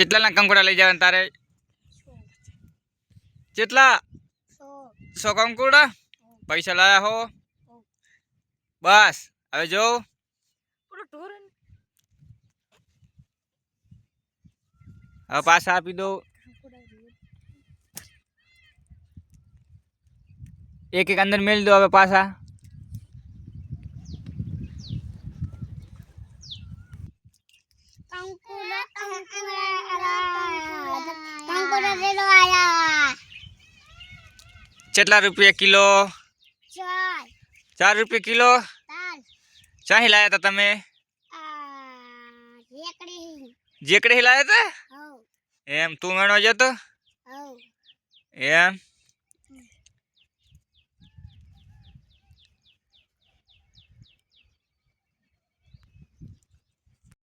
કેટલા કંકુડા લઈ જાવન તારે કેટલા 100 100 કંકુડા પૈસા લાયા હો બસ હવે જો હવે પાછા આપી દો એક એક અંદર મિલ દો હવે પાછા કંકુ કેટલા રૂપિયા કિલો ચાર રૂપિયા કિલો ચા લાયા હતા તમે જેકડે હિલાયા હતા એમ તું મેળો જતો એમ